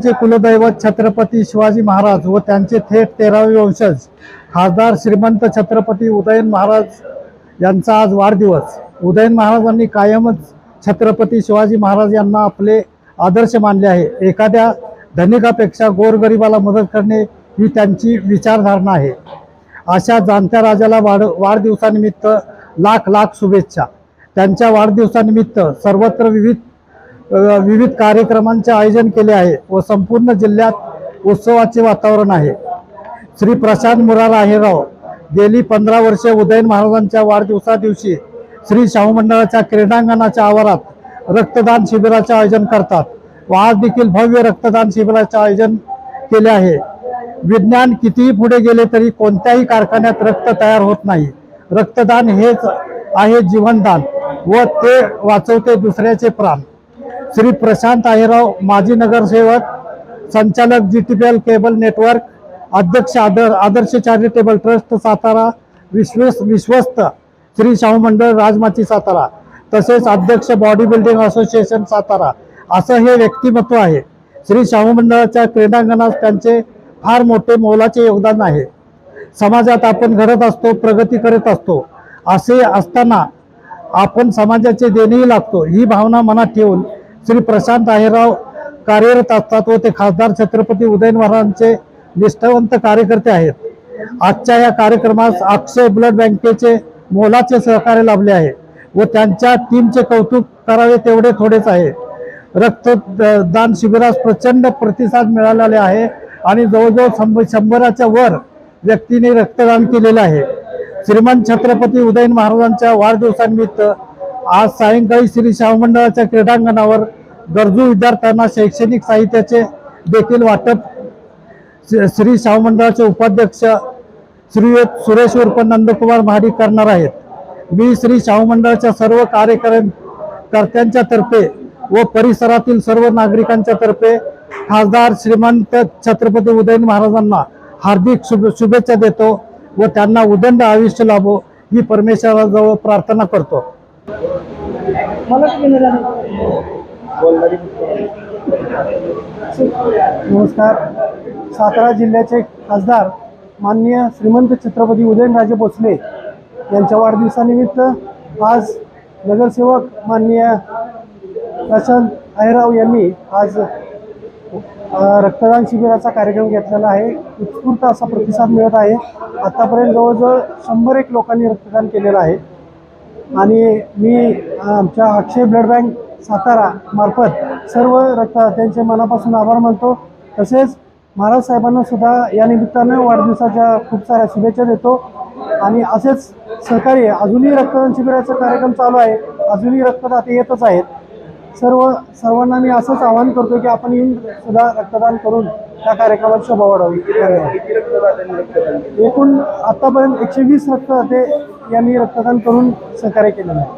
त्यांचे कुलदैवत छत्रपती शिवाजी महाराज व त्यांचे थेट तेरावे वंशज खासदार श्रीमंत छत्रपती उदयन महाराज यांचा आज वाढदिवस. उदयन महाराजांनी कायमच छत्रपती शिवाजी महाराज यांना आपले आदर्श मानले आहे. एखाद्या धनिकापेक्षा गोरगरिबाला मदत करणे ही त्यांची विचारधारणा आहे. अशा जाणत्या राजाला वाढ वाढदिवसानिमित्त लाख लाख शुभेच्छा. त्यांच्या वाढदिवसानिमित्त सर्वत्र विविध विविध कार्यक्रमांचे आयोजन केले आहे व संपूर्ण जिल्ह्यात उत्सवाचे वातावरण आहे. श्री प्रशांत मुरार आहेराव गेली पंधरा वर्षे उदयन महाराजांच्या वाढदिवसा दिवशी श्री शाहू मंडळाच्या क्रीडांगणाच्या आवारात रक्तदान शिबिराचे आयोजन करतात व आज देखील भव्य रक्तदान शिबिराचे आयोजन केले आहे. विज्ञान कितीही पुढे गेले तरी कोणत्याही कारखान्यात रक्त तयार होत नाही. रक्तदान हेच आहे जीवनदान व ते वाचवते दुसऱ्याचे प्राण. श्री प्रशांत आहेराव माजी नगरसेवक संचालक G T P L cable network अध्यक्ष आदर आदर्श चॅरिटेबल ट्रस्ट सातारा विश्वस विश्वस्त श्री शाहू मंडळ राजमाची सातारा तसेच अध्यक्ष बॉडी बिल्डिंग असोसिएशन सातारा असं हे व्यक्तिमत्व आहे. श्री शाहू मंडळाच्या क्रीडांगणात त्यांचे फार मोठे मोलाचे योगदान आहे. समाजात आपण घडत असतो प्रगती करत असतो असे असताना आपण समाजाचे देणेही लागतो ही भावना मनात ठेवून श्री प्रशांत आहेराव कार्यरत असतात व ते खासदार छत्रपती उदयन महाराजांचे निष्ठावंत कार्यकर्ते आहेत. आजच्या या कार्यक्रमास अक्षय ब्लड बँकेचे मोलाचे सहकार्य लाभले आहे व त्यांच्या टीमचे कौतुक करावे तेवढे थोडेच आहे. रक्तदान शिबिरास प्रचंड प्रतिसाद मिळालेले आहे आणि जवळजवळ शंभर शंभराच्या वर व्यक्तीने रक्तदान केलेले आहे. श्रीमंत छत्रपती उदयन महाराजांच्या वाढदिवसानिमित्त आज सायंकाळी श्री शाहू मंडळाच्या क्रीडांगणावर गरजू विद्यार्थ्यांना शैक्षणिक साहित्याचे देखील वाटप श्री- श्री शाहू मंडळाचे उपाध्यक्ष श्रीयुत सुरेश उर्फ नंदकुमार महाडिक करणार आहेत. मी श्री शाहू मंडळाच्या सर्व कार्यकर्त्यांच्या तर्फे व परिसरातील सर्व नागरिकांच्या तर्फे खासदार श्रीमंत छत्रपती उदयन महाराजांना हार्दिक शुभ शुभेच्छा देतो व त्यांना उदंड आयुष्य लाभो ही परमेश्वराजवळ प्रार्थना करतो. नमस्कार. सातारा जिल्ह्याचे खासदार माननीय श्रीमंत छत्रपती उदयनराजे भोसले यांच्या वाढदिवसानिमित्त आज नगरसेवक माननीय प्रशांत अहिराव यांनी आज रक्तदान शिबिराचा कार्यक्रम घेतलेला आहे. उत्स्फूर्त असा प्रतिसाद मिळत आहे. आतापर्यंत जवळजवळ शंभर एक लोकांनी रक्तदान केलेलं आहे. आणि मी आमच्या अक्षय ब्लड बँक सातारा मार्फत सर्व रक्तदात्यांचे मनापासून आभार मानतो. तसेच महाराज साहेबांना सुद्धा या निमित्तानं वाढदिवसाच्या खूप साऱ्या शुभेच्छा देतो. आणि असेच सहकार्य अजूनही रक्तदान शिबिराचा कार्यक्रम चालू आहे. अजूनही रक्तदाते येतच आहेत. सर्व सर्वांना मी असंच आवाहन करतो की आपण येऊन सुद्धा रक्तदान करून त्या कार्यक्रमात शोभा वाढावी. एकूण आतापर्यंत एकशे वीस रक्तदाते यांनी रक्तदान करून सहकार्य केलेलं आहे.